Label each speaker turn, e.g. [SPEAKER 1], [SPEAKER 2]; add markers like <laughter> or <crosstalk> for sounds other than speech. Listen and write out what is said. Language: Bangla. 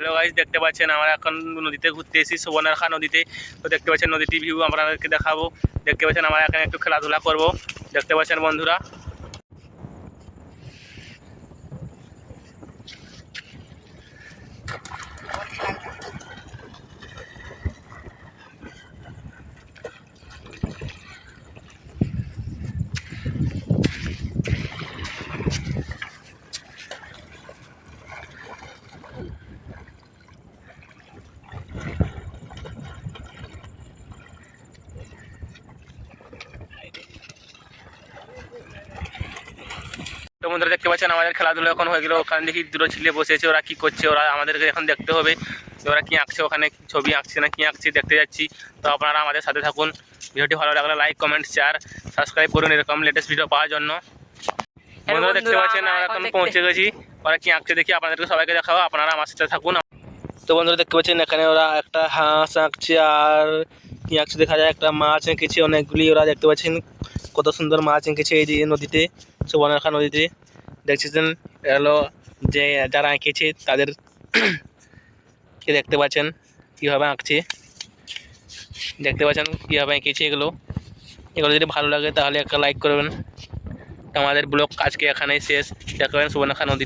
[SPEAKER 1] হ্যালো গাইজ দেখতে পাচ্ছেন আমরা এখন নদীতে ঘুরতে এসেছি, সুবর্ণরেখা নদীতে। তো দেখতে পাচ্ছেন নদীটি ভিউ আপনাদেরকে দেখাবো। দেখতে পাচ্ছেন আমরা এখানে একটু খেলাধুলা করব। দেখতে পাচ্ছেন বন্ধুরা বন্ধুরা দেখতে পাচ্ছেন আমাদের খেলাধুলা এখন হয়ে গেল। ওখানে দেখি দুটো ছেলে বসেছে ওরা কি করছে? ওরা আমাদেরকে এখন দেখতে হবে ওরা কি আঁকছে ওখানে ছবি আঁকছে না কি আঁকছে দেখতে যাচ্ছি। তো আপনারা আমাদের সাথে থাকুন। ভিডিওটি ভালো লাগলে লাইক কমেন্ট শেয়ার সাবস্ক্রাইব করুন এরকম লেটেস্ট ভিডিও পাওয়ার জন্য। বন্ধুরা দেখতে পাচ্ছেন
[SPEAKER 2] আমরা এখন
[SPEAKER 1] পৌঁছে গেছি। ওরা কি আঁকছে দেখি আপনাদেরকে সবাইকে দেখাবো। আপনারা আমার সাথে থাকুন। তো বন্ধুরা দেখতে পাচ্ছেন এখানে ওরা একটা হাঁস আঁকছে আর কি আঁকছে দেখা যায়। একটা মাছ এঁকেছে অনেকগুলি ওরা দেখতে পাচ্ছেন। কত সুন্দর মাছ এঁকেছে এই যে নদীতে সুবর্ণরেখা নদীতে। দেখছেন এটা হলো যে যারা এঁকেছে তাদের <clears throat> কে দেখতে পাচ্ছেন, কীভাবে আঁকছে। দেখতে পাচ্ছেন কীভাবে এঁকেছে এগুলো। এগুলো যদি ভালো লাগে তাহলে একটা লাইক করবেন। আমাদের ব্লগ আজকে এখানেই শেষ। দেখবেন সুবর্ণখা নদী